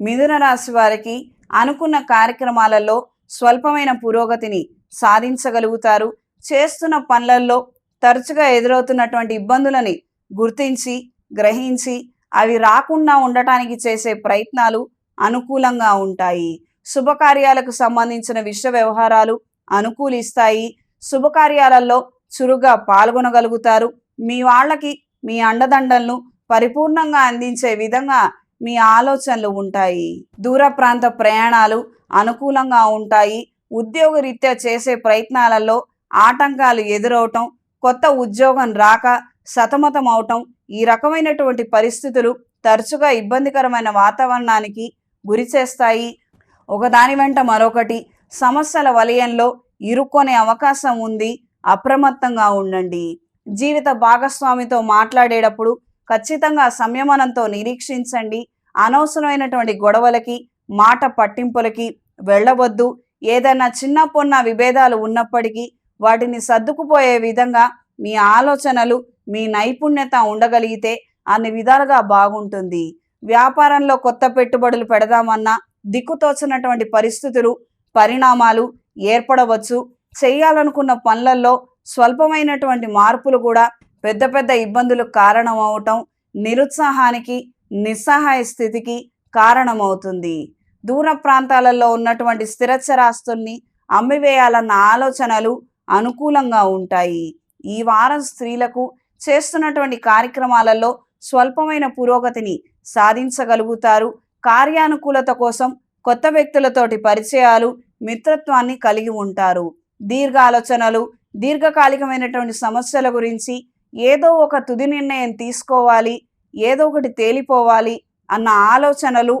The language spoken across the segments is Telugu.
మిథున రాశి వారికి అనుకున్న కార్యక్రమాలలో స్వల్పమైన పురోగతిని సాధించగలుగుతారు. చేస్తున్న పనులలో తరచుగా ఎదురవుతున్నటువంటి ఇబ్బందులని గుర్తించి గ్రహించి అవి రాకుండా ఉండటానికి చేసే ప్రయత్నాలు అనుకూలంగా ఉంటాయి. శుభకార్యాలకు సంబంధించిన విశ్వ వ్యవహారాలు అనుకూలిస్తాయి. శుభకార్యాలలో చురుగ్గా పాల్గొనగలుగుతారు. మీ వాళ్ళకి మీ అండదండలను పరిపూర్ణంగా అందించే విధంగా మీ ఆలోచనలు ఉంటాయి. దూర ప్రాంత ప్రయాణాలు అనుకూలంగా ఉంటాయి. ఉద్యోగరీత్యా చేసే ప్రయత్నాలలో ఆటంకాలు ఎదురవటం కొత్త ఉద్యోగం రాక సతమతం అవటం ఈ రకమైనటువంటి పరిస్థితులు తరచుగా ఇబ్బందికరమైన వాతావరణానికి గురి చేస్తాయి. ఒకదాని వెంట మరొకటి సమస్యల వలయంలో ఇరుక్కొనే అవకాశం ఉంది. అప్రమత్తంగా ఉండండి. జీవిత భాగస్వామితో మాట్లాడేటప్పుడు ఖచ్చితంగా సంయమనంతో నిరీక్షించండి. అనవసరమైనటువంటి గొడవలకి మాట పట్టింపులకి వెళ్ళవద్దు. ఏదైనా చిన్న పొన్న విభేదాలు ఉన్నప్పటికీ వాటిని సర్దుకుపోయే విధంగా మీ ఆలోచనలు మీ నైపుణ్యత ఉండగలిగితే అన్ని విధాలుగా బాగుంటుంది. వ్యాపారంలో కొత్త పెట్టుబడులు పెడదామన్నా దిక్కుతోచినటువంటి పరిస్థితులు పరిణామాలు ఏర్పడవచ్చు. చేయాలనుకున్న పనులలో స్వల్పమైనటువంటి మార్పులు కూడా పెద్ద పెద్ద ఇబ్బందులు కారణమవటం నిరుత్సాహానికి నిస్సహాయ స్థితికి కారణమవుతుంది. దూర ప్రాంతాలలో ఉన్నటువంటి స్థిరచరాస్తుల్ని అమ్మివేయాలన్న ఆలోచనలు అనుకూలంగా ఉంటాయి. ఈ వారం స్త్రీలకు చేస్తున్నటువంటి కార్యక్రమాలలో స్వల్పమైన పురోగతిని సాధించగలుగుతారు. కార్యానుకూలత కోసం కొత్త వ్యక్తులతోటి పరిచయాలు మిత్రత్వాన్ని కలిగి ఉంటారు. దీర్ఘ ఆలోచనలు దీర్ఘకాలికమైనటువంటి సమస్యల గురించి ఏదో ఒక తుది నిర్ణయం తీసుకోవాలి ఏదో ఒకటి తేలిపోవాలి అన్న ఆలోచనలు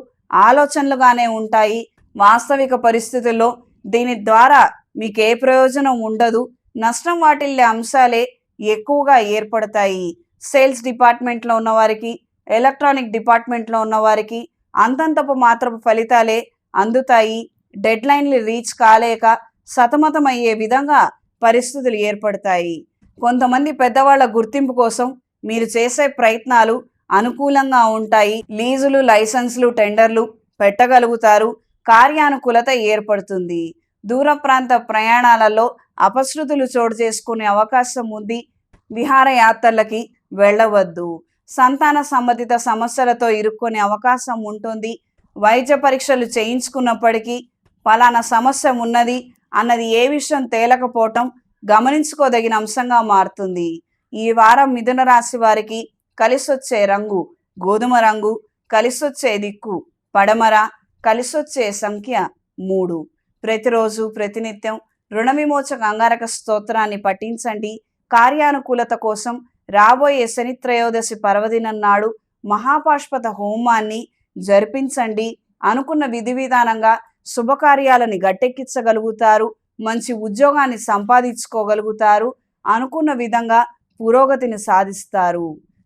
ఆలోచనలుగానే ఉంటాయి. వాస్తవిక పరిస్థితుల్లో దీని ద్వారా మీకు ఏ ప్రయోజనం ఉండదు. నష్టం వాటిల్లే అంశాలే ఎక్కువగా ఏర్పడతాయి. సేల్స్ డిపార్ట్మెంట్లో ఉన్నవారికి ఎలక్ట్రానిక్ డిపార్ట్మెంట్లో ఉన్నవారికి అంతంతపు మాత్రపు ఫలితాలే అందుతాయి. డెడ్లైన్లు రీచ్ కాలేక సతమతమయ్యే విధంగా పరిస్థితులు ఏర్పడతాయి. కొంతమంది పెద్దవాళ్ళ గుర్తింపు కోసం మీరు చేసే ప్రయత్నాలు అనుకూలంగా ఉంటాయి. లీజులు లైసెన్సులు టెండర్లు పెట్టగలుగుతారు. కార్యానుకూలత ఏర్పడుతుంది. దూర ప్రాంత ప్రయాణాలలో అపశృతులు చోటు చేసుకునే అవకాశం ఉంది. విహారయాత్రలకి వెళ్ళవద్దు. సంతాన సంబంధిత సమస్యలతో ఇరుక్కునే అవకాశం ఉంటుంది. వైద్య పరీక్షలు చేయించుకున్నప్పటికీ పలానా సమస్య ఉన్నది అన్నది ఏ విషయం తేలకపోవటం గమనించుకోదగిన అంశంగా మారుతుంది. ఈ వారం మిథున రాశి వారికి కలిసొచ్చే రంగు గోధుమ రంగు కలిసొచ్చే దిక్కు పడమర కలిసొచ్చే సంఖ్య మూడు. ప్రతిరోజు ప్రతినిత్యం రుణ విమోచక అంగారక స్తోత్రాన్ని పఠించండి. కార్యానుకూలత కోసం రాబోయే శని త్రయోదశి పర్వదినం నాడు మహాపాష్పత హోమాన్ని జరిపించండి. అనుకున్న విధి విధానంగా శుభకార్యాలని గట్టెక్కించగలుగుతారు. మంచి ఉద్యోగాన్ని సంపాదించుకోగలుగుతారు అనుకున్న విధంగా పురోగతిని సాధిస్తారు.